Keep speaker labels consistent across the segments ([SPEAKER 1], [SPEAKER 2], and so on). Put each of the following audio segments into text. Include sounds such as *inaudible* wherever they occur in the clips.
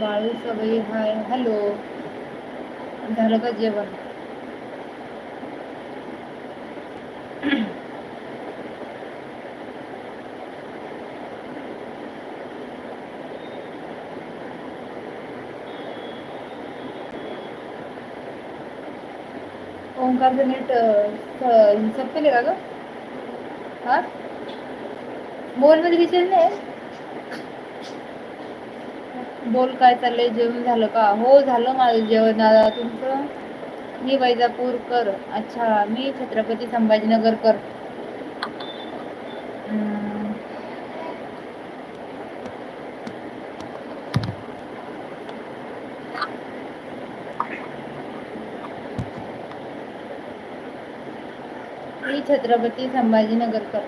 [SPEAKER 1] बाळू सगळी हाय. हॅलो. झालं का जेवण? ओंकारचं नीट केले का ग? हा? मोबाईलमध्ये विचार नाही बोल काय चाललंय? जेवण झालं का? हो झालं माझं जेवण. दादा तुमचं? मी वैजापूरकर अच्छा मी छत्रपती संभाजीनगरकर कर. मी छत्रपती संभाजीनगरकर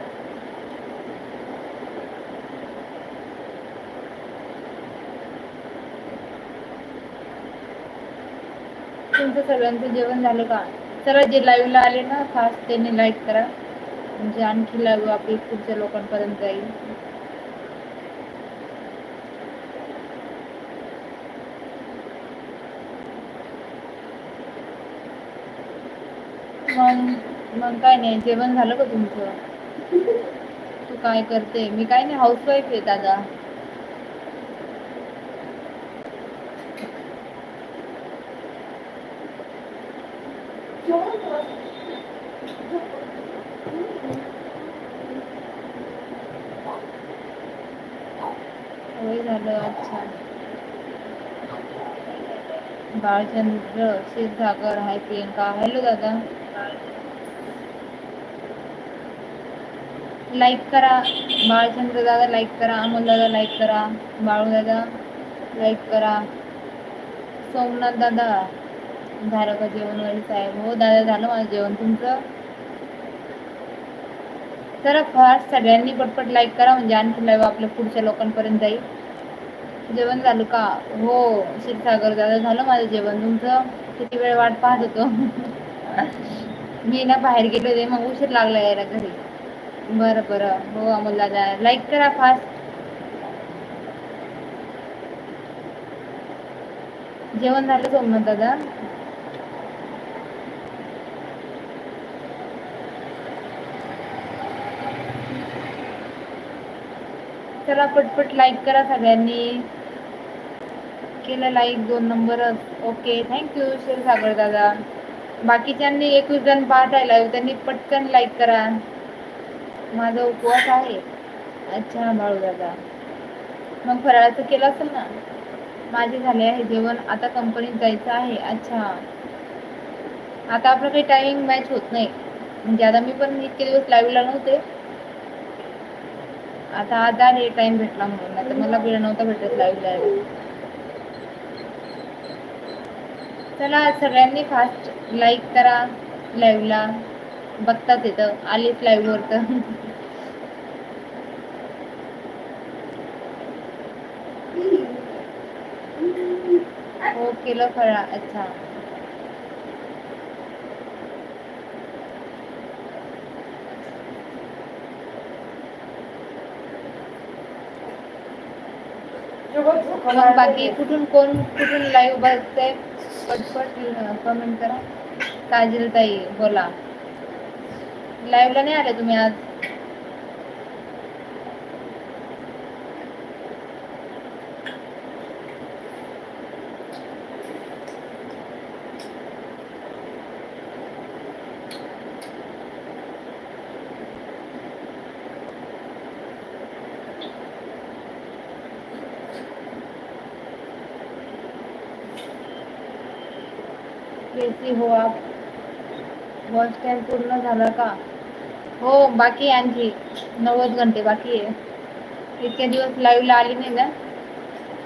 [SPEAKER 1] तुमचं सगळ्यांचं जेवण झालं का? चला जे लाईव्हला आले ना फास्ट त्यांनी लाईक करा. म्हणजे आणखी लाईव्ह आपली पुढच्या लोकांपर्यंत जाईल. मग मग काय नाही जेवण झालं का तुमचं? तू काय करते? मी काय नाही हाऊसवाईफ आहे दादा होय झालं अच्छा बाळचंद्र शिवसागर हाय प्रियंका. हॅलो दादा. लाईक करा. बाळचंद्र दादा लाईक करा. अमोल दादा लाईक करा. बाळू दादा लाईक करा. सोमनाथ दादा झालं का जेवण वगैरे साहेब? हो दादा झालं माझं जेवण. तुमचं? जरा फास्ट सगळ्यांनी पटपट लाईक करा. म्हणजे आणखी लाईव्ह आपल्या पुढच्या लोकांपर्यंत जाईल. जेवण झालं का? हो क्षीरसागर दादा झालं माझं जेवण. तुमचं किती वेळ वाट पाहत होतो? *laughs* मी ना बाहेर गेले होते मग उशीर लागला यायला घरी. बरं बरं. हो अमोल दादा. लाईक करा फास्ट जेवण झालं सोमनाथ दादा? चला पटपट लाईक करा सगळ्यांनी. केलं लाईक दोन नंबरच ओके थँक्यू सागर दादा. बाकीच्यांनी एकवीस जण पाहत आहे लाईव्ह त्यांनी पटकन लाईक करा. माझा उपवास आहे. अच्छा बाळू दादा. मग फराळाचं केलं असेल ना? माझे झाले आहे जेवण आता कंपनीत जायचं आहे. अच्छा. आता आपलं काही टायमिंग मॅच होत नाही. म्हणजे आता मी पण इतके दिवस लाईव्हला नव्हते. आता आज आले टाइम भेटला म्हणून. आता मला वेळ नव्हता भेटत लाईव्ह यायला. चला सगळ्यांनी फास्ट लाईक करा लाईव्हला बघताच येतं. आलीच लाईव्हवर तर. *laughs* हो केलं फळा. अच्छा. मग बाकी कुठून कोण कुठून लाईव्ह बघते पटपट कमेंट करा. काजल ताई बोला लाईव्हला नाही आले तुम्ही आज? कैसी हो आप. वॉच टाइम पूर्ण झाला का? हो बाकी आहे आणखी. नव्वद घंटे बाकी आहे. इतके दिवस लाईव्हला आली नाही ना.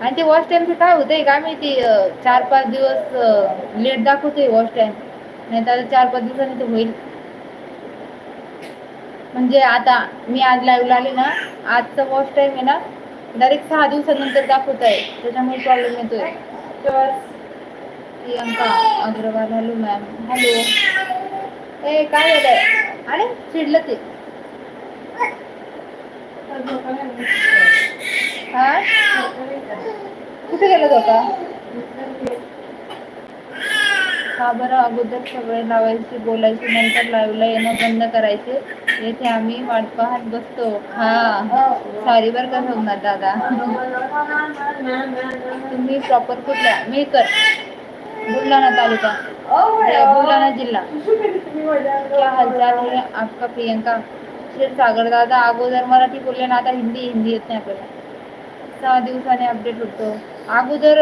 [SPEAKER 1] आणि ते वॉच टाईमचं काय होतंय का मी ते चार पाच दिवस लेट दाखवते वॉच टाईम नाही तर चार पाच दिवसांनी ते होईल. म्हणजे आता मी आज लाईव्हला आले ना आजचा वॉच टाईम आहे ना डायरेक्ट सहा दिवसानंतर दाखवत आहे त्याच्यामुळे प्रॉब्लेम येतोय. तर Priyanka Agarwal. Hello ma'am hello. ए काय झालंय? अरे चिडलं ते. हा? कुठे गेला तो हा का बरं. अगोदर सवय लावायची बोलायची नंतर लाईव्हला येणं बंद करायचे. येथे आम्ही वाट पाहत बसतो. हा. सॉरी बर का सोमनाथ दादा? तुम्ही प्रॉपर कुठल्या? मी कर बुलढाणा तालुका. बुलढाणा जिल्हा. क्या हालचाल है आपका प्रियंका क्षीरसागर दादा अगोदर मराठी बोलले ना आता हिंदी हिंदी येत नाही आपल्याला. सहा दिवसाने अपडेट होतो. अगोदर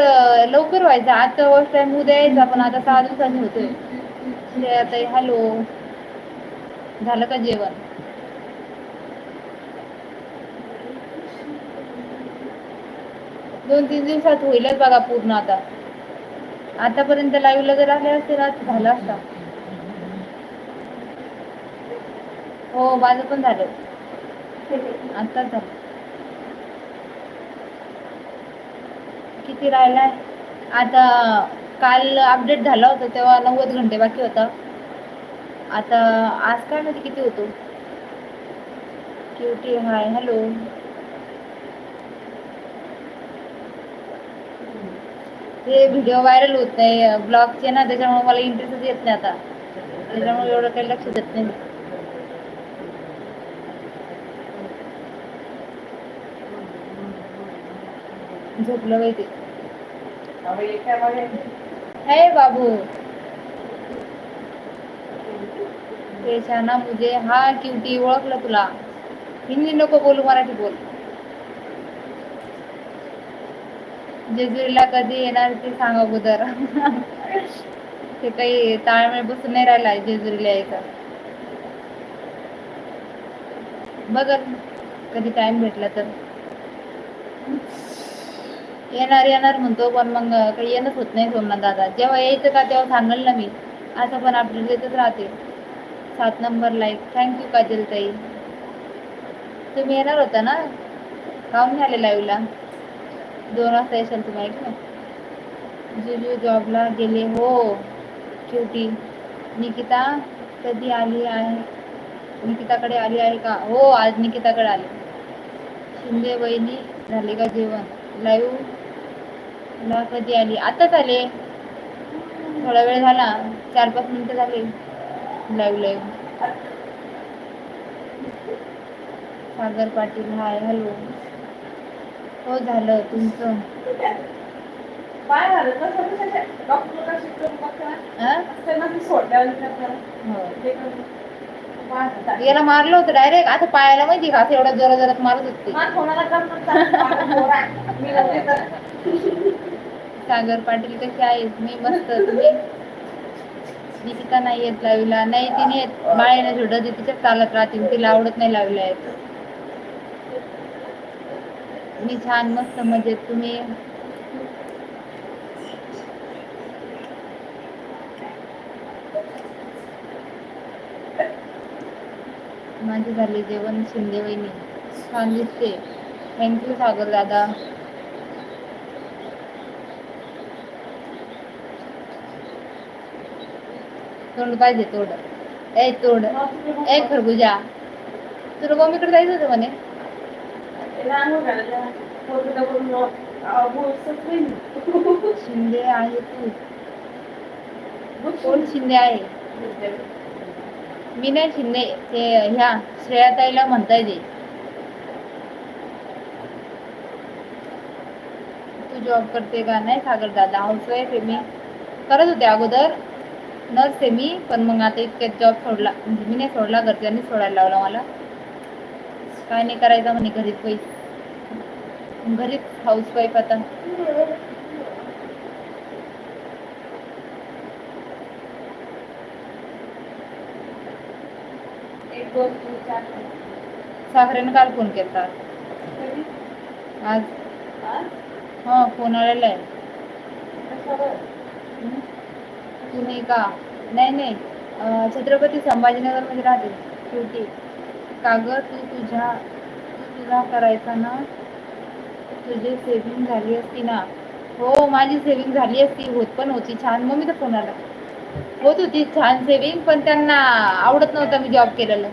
[SPEAKER 1] लवकर व्हायचं आजचा वर्ष टाइम उद्या यायचा पण आता सहा दिवसांनी होतोय. आता हॅलो. झालं का जेवण? दोन तीन दिवसात होईलच बघा पूर्ण आता. आतापर्यंत लाईव्हला जर आले असते आज झालं असता. हो माझं पण झालं. आता झालं. किती राहिलाय? आता काल अपडेट झाला होता तेव्हा नव्वद घंटे बाकी होता. आता आज काय माहिती किती होतो? क्युटी हाय हॅलो ते व्हिडिओ व्हायरल होत नाही ब्लॉगचे ना त्याच्यामुळे मला इंटरेस्टच येत नाही आता. त्याच्यामुळे एवढं काही लक्ष देत नाही झोपलं बाई ते. हे बाबू. ना मुझे हा क्युटी ओळखलं तुला. हिंदी नको बोलू मराठी बोल. जेजुरीला कधी येणार ते सांग अगोदर. *laughs* ते काही ताळमेळ बसून नाही राहिला जेजुरीला यायचा. बघ कधी टाइम भेटला तर. येणार येणार म्हणतो पण मग काही येणंच होत नाही सोमनाथ दादा. जेव्हा यायचं का तेव्हा सांगेल ना मी. असं पण अपडेट देतच राहते. सात नंबर लाईक थँक्यू काजल ताई तुम्ही येणार होता ना? काहून झाले लाईव्हला दोन वाजता येशाल तुम्ही ऐक ना जुजू जॉबला गेले हो. क्युटी निकिता कधी आली आहे? निकिताकडे आली आहे का? हो आज निकिताकडे आली. शिंदे वहिनी झाले का जेवण? लाईव्ह ला कधी आली? आताच आले. थोडा वेळ झाला. चार पाच मिनटं झाले. Live live Sagar Patil hi hello. हो झालं तुमचं.
[SPEAKER 2] काय झालं? कसं डॉक्टर कशी
[SPEAKER 1] हो. याला मारलं होतं डायरेक्ट आता पायाला माहिती का? असं एवढा जोरा जोरात मारत होते. सागर पाटील कसे आहेत? मी मस्त. तुम्ही? निकिता नाही येत लावीला. नाही तिने बाळेने छोटं. ती तिच्यात चालत राहते. तिला आवडत नाही लावल्या आहेत मी छान मस्त मजेत तुम्ही माझे झाले जेवण शिंदे वहिनी. छान दिसते. थँक्यू सागर दादा. तोंड पाहिजे तोड. ए तोड. ए खरबुजा. तुला मम्मीकडे जायचं होतं म्हणे? शिंदे आहे तू. कोण शिंदे. आहे? मी नाही शिंदे. ते ह्या श्रेयाताईला म्हणताय ते. तू जॉब करते का? नाही सागर दादा. हाऊसवाईफ आहे मी. करत होते अगोदर. नर्स आहे मी. पण मग आता इतक्यात जॉब सोडला. म्हणजे मी नाही सोडला घरच्यांनी सोडायला लावला मला. काय नाही करायचं म्हणे घरीच पैसे घरीच आता.
[SPEAKER 2] दोन, तीन, चार,
[SPEAKER 1] साखरेनं काल फोन केला? आज.
[SPEAKER 2] हा?
[SPEAKER 1] हा फोन आलेला आहे.
[SPEAKER 2] कशावर?
[SPEAKER 1] हं? तू नाही का? नाही नाही. छत्रपती संभाजीनगरमध्ये राहते. शेवटी. कागद तू तुझ्या तू तुझा करायचा ना? तुझी सेविंग झाली असती ना? हो माझी सेविंग झाली असती. होत पण होती. छान. मम्मीचा फोन आला. होत होती. छान सेविंग पण त्यांना आवडत नव्हतं मी जॉब केलेलं.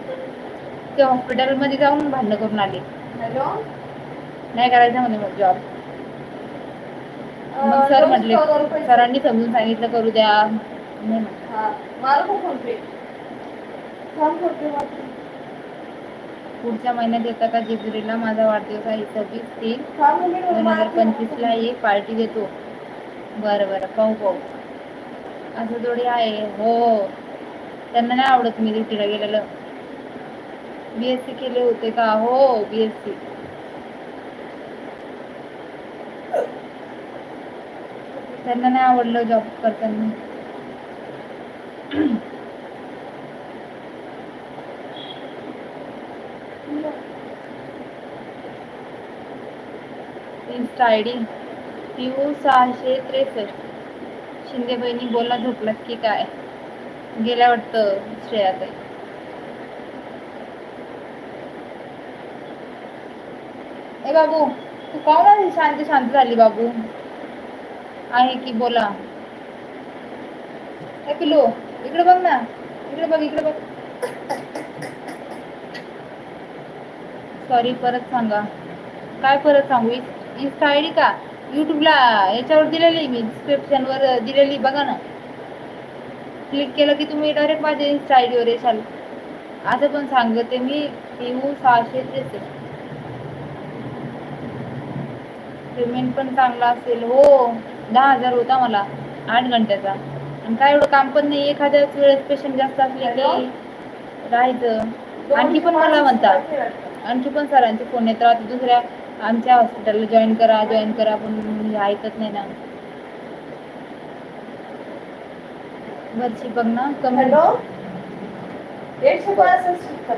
[SPEAKER 1] ते हॉस्पिटलमध्ये जाऊन भांडणं करून आले.
[SPEAKER 2] हॅलो?
[SPEAKER 1] नाही करायचं म्हणे मग जॉब मग सर म्हटले सरांनी समजून सांगितलं करू द्या. नाही
[SPEAKER 2] फोन पे.
[SPEAKER 1] पुढच्या महिन्यात येता का? जेजुरीला माझा वाढदिवस आहे सव्वीस तीन. दोन हजार पंचवीसला एक पार्टी देतो. बरं बरं. पाहू पाहू. असं थोडी आहे. हो. त्यांना नाही आवडत मी ड्युटीला गेलेलं. बी एस सी केले होते का? हो बी एस सी त्यांना नाही आवडलं जॉब करताना इन्स्टा आय डी पीयू सहाशे त्रेसष्ट. शिंदे बहिणी बोला झोपलात की काय? गेल्या वाटतं श्रेयाताई. ए बाबू तू का नाही शांत शांत झाली बाबू? आहे की बोला. ए पिलो इकडे बघ ना. इकडे बघ इकडे बघ. सॉरी परत सांगा. काय परत सांगू? इन्स्टा आय डी का यूट्यूबला याच्यावर दिलेली मी डिस्क्रिप्शनवर दिलेली बघा ना. क्लिक केलं की तुम्ही डायरेक्ट माझ्या इन्स्टा आय डीवर येशाल. असं पण सांगते मी पिऊ सहाशे त्रेसष्ट. पेमेंट पण चांगला असेल हो. दहा हजार होता मला आठ घंट्याचा. आणि काय एवढं काम पण नाही एखाद्याच वेळेस पेशंट जास्त असले की राहायचं. आणखी पण मला म्हणतात. आणखी पण सरांचे फोन येत राहते दुसऱ्या आमच्या हॉस्पिटलला जॉईन करा जॉईन करा पण ऐकत नाही ना. वरची बघ ना कमी
[SPEAKER 2] हॅलो? एकशे पासष्ट कर.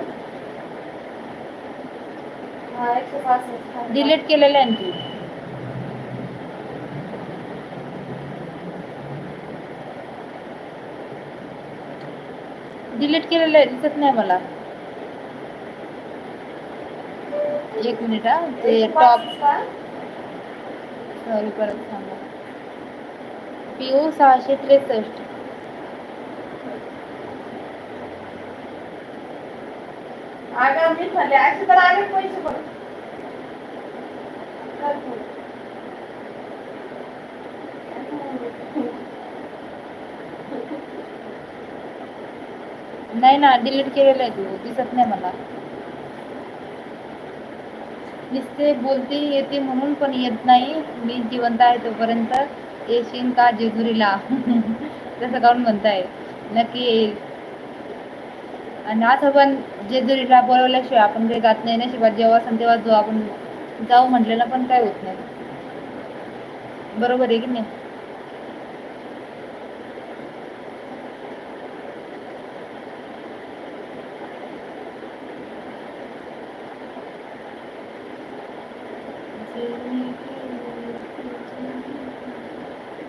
[SPEAKER 2] हा एकशे पासष्ट.
[SPEAKER 1] डिलीट केलेलं आहे आणखी डिलीट केलेलं आहे दिसत नाही मला. एक मिनिट हा. ते टॉप? सॉरी परत सांगा पीओ सहाशे त्रेसष्ट. नाही ना डिलीट केलेलं आहे तू. दिसत नाही मला. नुसते बोलते येते म्हणून पण येत नाही. मी जिवंत आहे तोपर्यंत. येशील का जेजुरीला? *laughs* तसं काऊन म्हणताय? नक्की येईल. आणि असं पण जेजुरीला बोलवल्याशिवाय आपण काही जात नाही ना शिवाय जेव्हा असं तेव्हा जाऊ आपण जाऊ म्हटलेला पण काय होत नाही. बरोबर आहे की नाही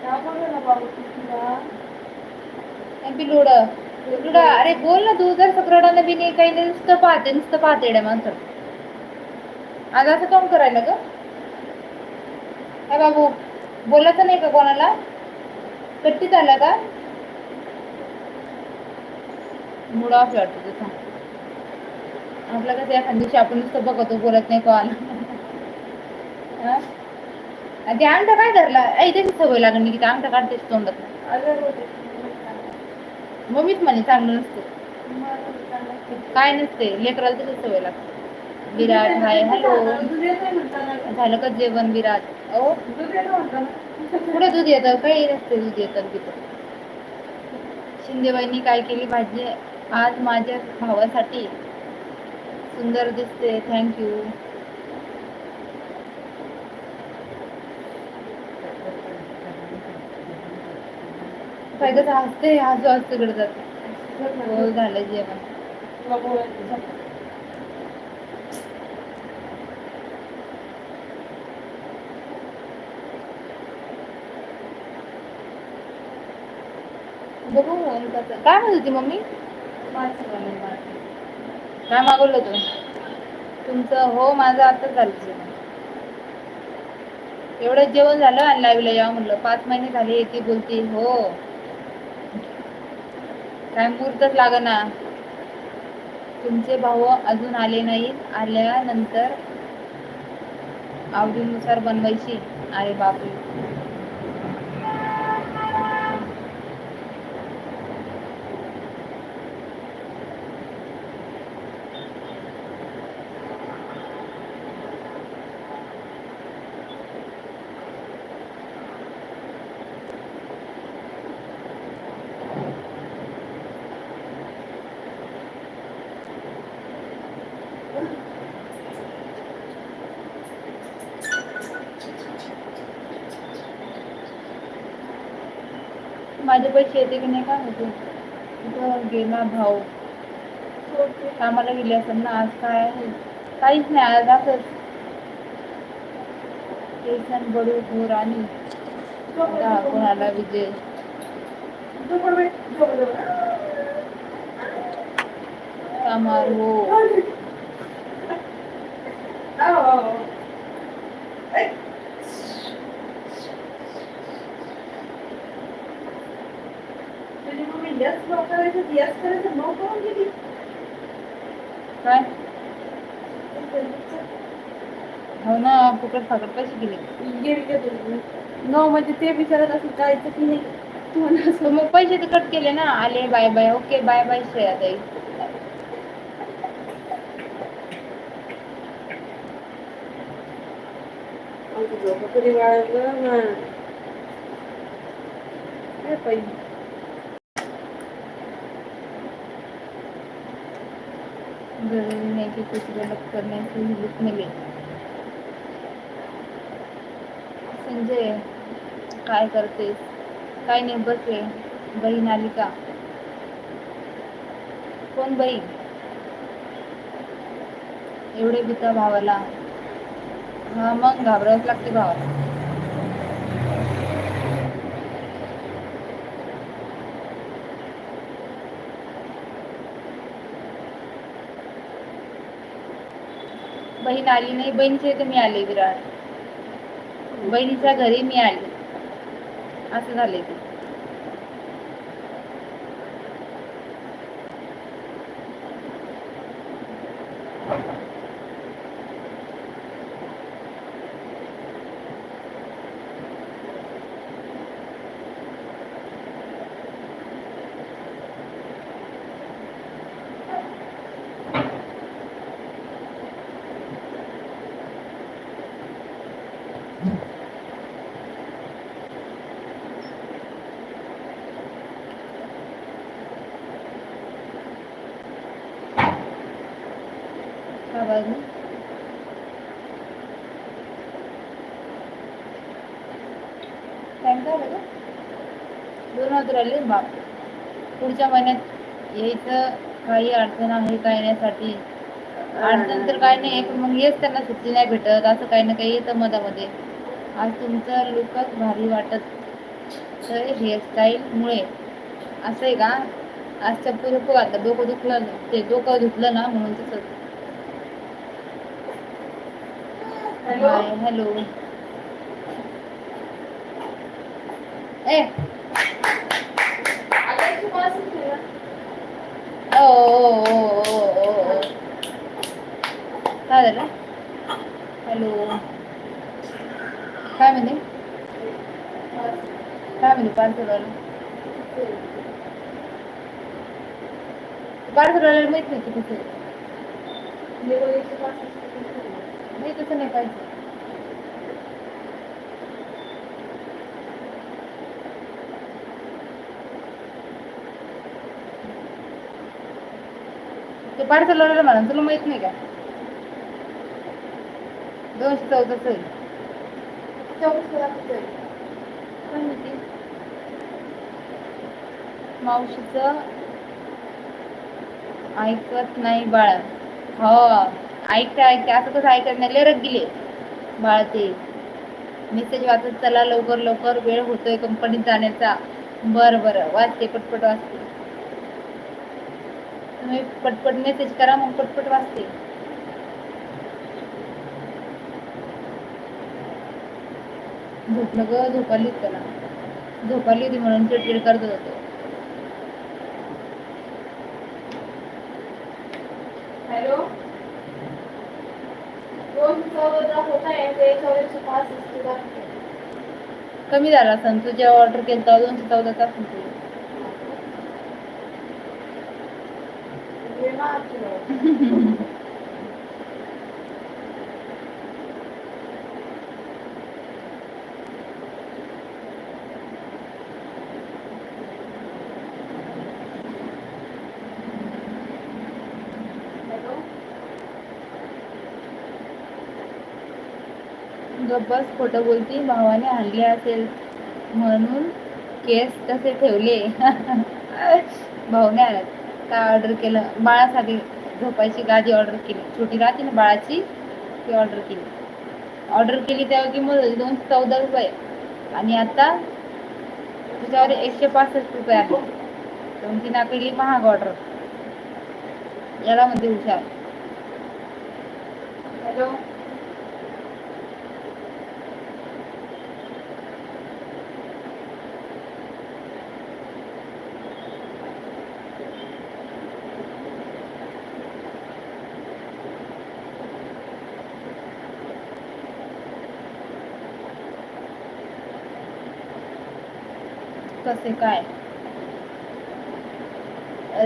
[SPEAKER 2] काय बोलू ना बाबू तू तुला?
[SPEAKER 1] अरे बोल ना तू जर सक्रडानं बी नाही काही नाही नुसतं पाहते नुसतं पाहते एड्या माणसं. आज असं काम करायला ग? काय बाबू बोलायचं नाही का कोणाला? कट्टी झाला का? मूड ऑफ वाटतो तुझा. आपलं कसं एखाद्या दिवशी आपण नुसतं बघतो बोलत नाही कोणाला. हा? ते अंगठा काय धरला? ऐ त्याची सवय लागली की ते अंगठा काढतेच तोंडात. मग मीच म्हणे चांगलं नसतं. काय नसते लेकराला तशी सवय लागते. Virat hi hello. झालं का जेवण विराट? ओ
[SPEAKER 2] कुठे
[SPEAKER 1] पुढे दूध येतं? काही नसते दूध येतं तिथं. शिंदेबाईंनी काय केली? भाजी आज माझ्या भावासाठी. सुंदर दिसते. थँक्यू काय कसं हसते हसू हसू कडे जाते. हो, झालं जेवण. बघू काय म्हणत होती मम्मी? काय मागवलं तू तुमचं हो माझं आता झालं जेवण. एवढं जेवण झालं आणि लाईव्हला यावं म्हणलं. पाच महिने झाले ती बोलती हो. काय मुहूर्तच लागना तुमचे भाऊ अजून आले नाहीत आल्यानंतर आवडीनुसार बनवायची. अरे बापरे. माझे पैसे येते की नाही काय होते कुठं गेला भाऊ. कामाला गेले असेल ना आज काय आहे? काहीच नाही आज असंच. केसन बडू घोर आणि कोणाला विजय. कामार हो.
[SPEAKER 2] हो. नो नो गेली
[SPEAKER 1] काय? हो ना फुकट फाकट पैसे गेले
[SPEAKER 2] गेली तुझी नो म्हणजे ते विचारत असं जायचं की नाही? तू म्हणा
[SPEAKER 1] तर मग पैसे तर कट केले ना आले bye bye okay bye bye Shreya ताई.
[SPEAKER 2] झोपं कधी वाळलं ना काय पाहिजे
[SPEAKER 1] जरूरी नाही की कुछ मिले संजय काय करतेस? काय नाही बसले बहीण आली का? कोण बहीण? एवढे बिता भावाला. हा मग घाबरावंच लागते भावाला. बहीण आली नाही बहिणीच्या इथे मी आले विराट. बहिणीच्या घरी मी आले. असं झाले ते. का बाजू टाइम काय दोन हजार आले बाप पुढच्या महिन्यात यायचं काही अडचण आहे काय येण्यासाठी अडचण तर काही नाही पण मग हेच त्यांना सुट्टी नाही भेटत असं काही ना काही येतं मधामध्ये. आज तुमचं लुकच भारी वाटत. तर हेअरस्टाईलमुळे असं आहे का? आज चप्पल चप्पू घातलं डोकं दुखलं ते डोकं धुतलं ना म्हणून तसं
[SPEAKER 2] हॅलो?
[SPEAKER 1] Hi hello. ए? ओ काय झालं? हॅलो. काय म्हणे? काय म्हणे पार्सलवाला पार्सलवाल्याला माहीत नाही की नाही तसं नाही पाहिजे. ते पार्सलवाल्याला म्हणा तुला माहीत नाही का? दोनशे चौदाच आहे.
[SPEAKER 2] आहे.
[SPEAKER 1] काय माहिती मावशीचं ऐकत नाही बाळ. हो. ऐकते ऐकते. असं कसं ऐकत नाही लय गेले बाळते मेसेज वाचत चला लवकर लवकर. वेळ होतोय कंपनीत जाण्याचा. बरं बरं. वाचते पटपट वाचते. तुम्ही पटपट मेसेज करा मग पटपट वाचते. झोपलं ग झोपाली त्याला. झोपाली होती म्हणून चिडचिड करत होतो.
[SPEAKER 2] हॅलो दोन चौदा होत आहे ते चौदाशे पाच असते दाखवते.
[SPEAKER 1] कमी झाला सण तू जेव्हा ऑर्डर केलं तेव्हा दोनशे चौदा तास होते *laughs* बस खोटं बोलती भावाने आणले असेल म्हणून केस तसे ठेवले? *laughs* भाऊने आल्यात. आला काय ऑर्डर केलं? बाळासाठी झोपायची गादी ऑर्डर केली. छोटी राहते ना बाळाची ती ऑर्डर केली. ऑर्डर केली तेव्हा किंमत होती दोनशे चौदा रुपये. आणि आता त्याच्यावर एकशे पासष्ट रुपये आले दोन तीन केली महाग ऑर्डर याला म्हणते हुशार. हॅलो कसे काय?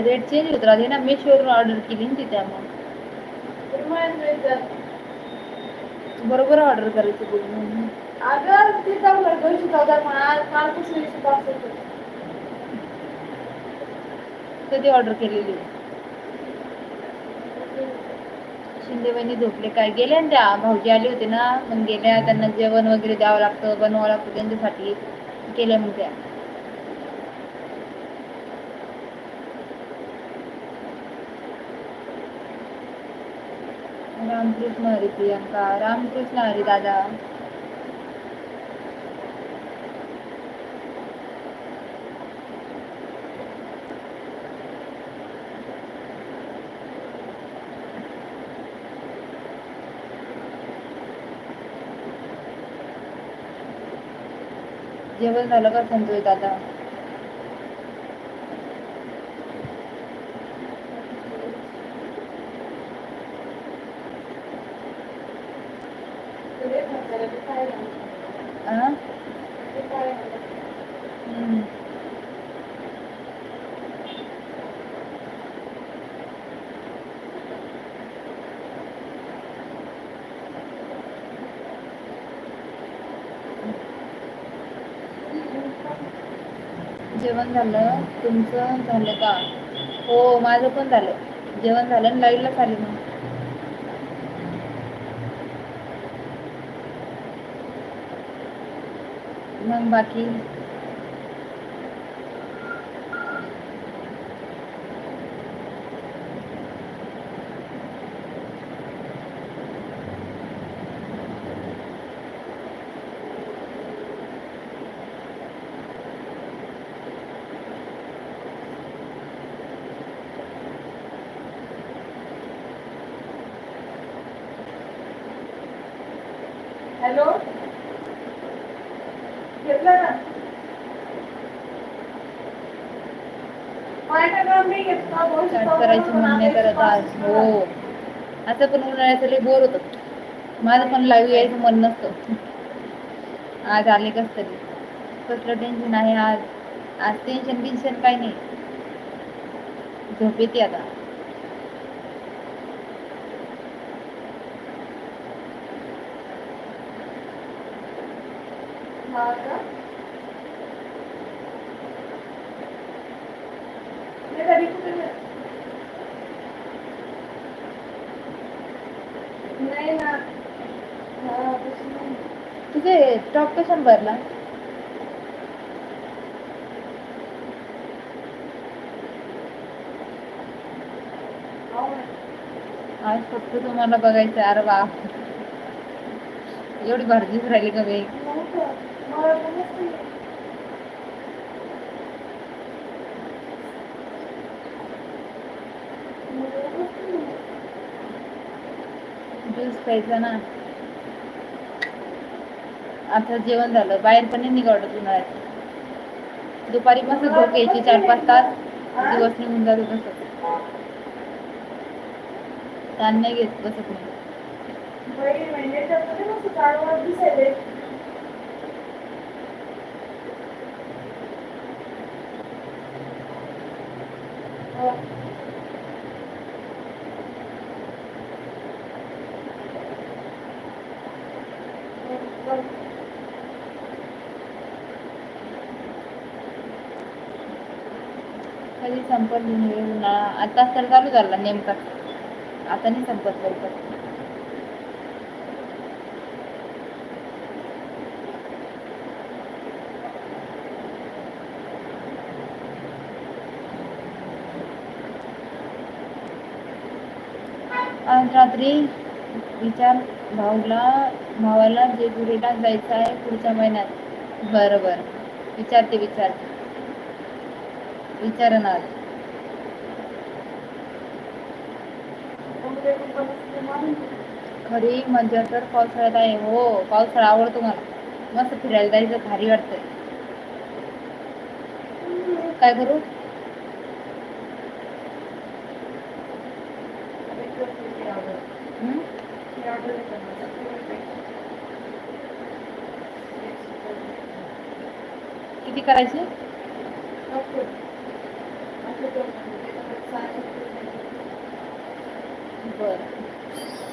[SPEAKER 1] रेट चेंज होत राहते ना मेशोवरून ऑर्डर केली ना ती त्यामुळे.
[SPEAKER 2] मिळतं.
[SPEAKER 1] बरोबर ऑर्डर करायची बोलून
[SPEAKER 2] अगं ते चांगलं दोनशे चौदा पण आज कालपासून एकशे पासष्ट होतं.
[SPEAKER 1] कधी ऑर्डर केलेली? शिंदे बहिणी झोपले काय? गेल्या ना त्या भाऊजी आले होते ना मग गेल्या त्यांना जेवण वगैरे द्यावं लागतं बनवावं लागतं त्यांच्यासाठी. केल्या मग त्या. रामकृष्ण हरी प्रियंका रामकृष्ण हरी दादा. जेवण झालं का संतोष दादा
[SPEAKER 2] तर एक म्हाताऱ्याला ते काय घालतं?
[SPEAKER 1] आ?
[SPEAKER 2] ते काय घालतं?
[SPEAKER 1] हम्म. जेवण झालं. तुमचं झालं का? हो माझं पण झालं. जेवण झालं लाईटला लाईव्हलाच आले मग. मग बाकी?
[SPEAKER 2] हॅलो? घेतलं ना?
[SPEAKER 1] करायची म्हणणे करत आज. हो. असं पण उन्हाळ्याचं लई बोर होतं. माझं पण लाईव्ह यायचं मन नसतं. आज आले कस तरी. कसलं टेन्शन आहे आज? आज टेन्शन बिन्शन काही नाही. झोप येते आता.
[SPEAKER 2] गेलं? नाही. ना.
[SPEAKER 1] तुझे टॉप कशाने भरला
[SPEAKER 2] हो.
[SPEAKER 1] आज फक्त तुम्हाला बघायचं अरे वा. एवढी भारीच राहिली का बाई? ज्यूस प्यायचा ना. आता जेवण झालं. बाहेर पण नाही निघावत उन्हाळ्यात दुपारी मस्त झोप घ्यायची चार पाच तास. दिवस निघून जातो तसं ताण नाही घेत बसत नाही कधी संपत उन्हाळा आता तर चालू झाला नेमका. आता नाही संपत लवकर. आज रात्री विचार भाऊला भावाला जे गुरेला जायचं आहे पुढच्या महिन्यात. बरोबर. विचारते विचारते.
[SPEAKER 2] विचारणार.
[SPEAKER 1] खरी मजा तर पावसाळ्यात आहे हो. पावसाळा आवडतो मला. मस्त फिरायला जायचं भारी वाटतंय. काय करू? किती करायची? बरं.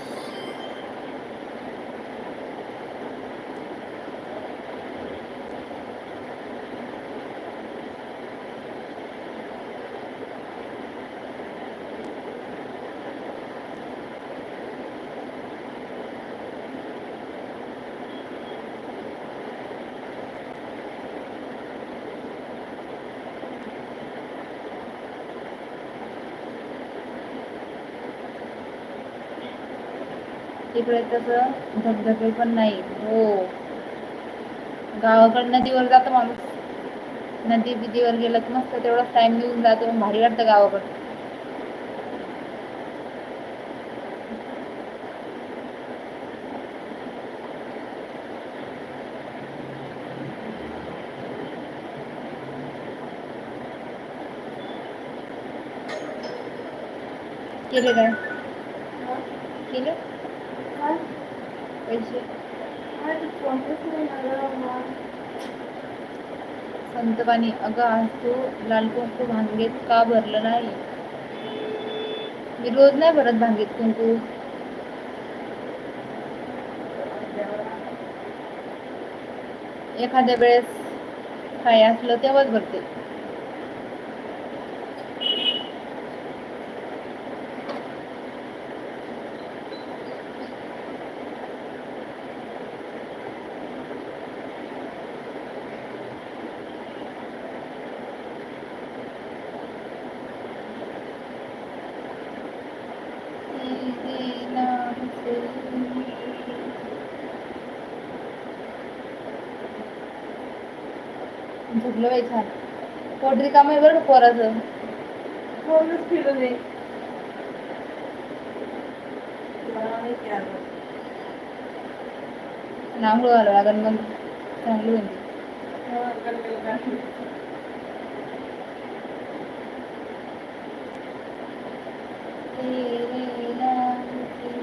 [SPEAKER 1] तिकडे तसं धबधबे पण नाही. हो. गावाकडे नदीवर जातो माणूस. नदी बिदीवर गेलं की मस्त तेवढाच टाइम निघून जातो. भारी वाटतं गावाकडे. केले काय केले पैसे संतबानी अगं आज तू लाल कुंकू भांगेत का भरलं नाही? मी रोज नाही भरत भांगेत कुंकू. एखाद्या वेळेस काय असलं तेव्हाच भरते. झोपलं बाई छान. पोट रिकामं आहे बरं पोराचं?
[SPEAKER 2] नाही की आलं.
[SPEAKER 1] नांगळ घालावं लागेल मग चांगली होईल.
[SPEAKER 2] हा, गणपती बाप्पा.
[SPEAKER 1] तेरे नाम से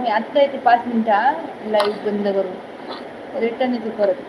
[SPEAKER 1] आम्ही आत्ता येते पाच मिनिटं लाईव्ह बंद करून. रिटर्न येते परत.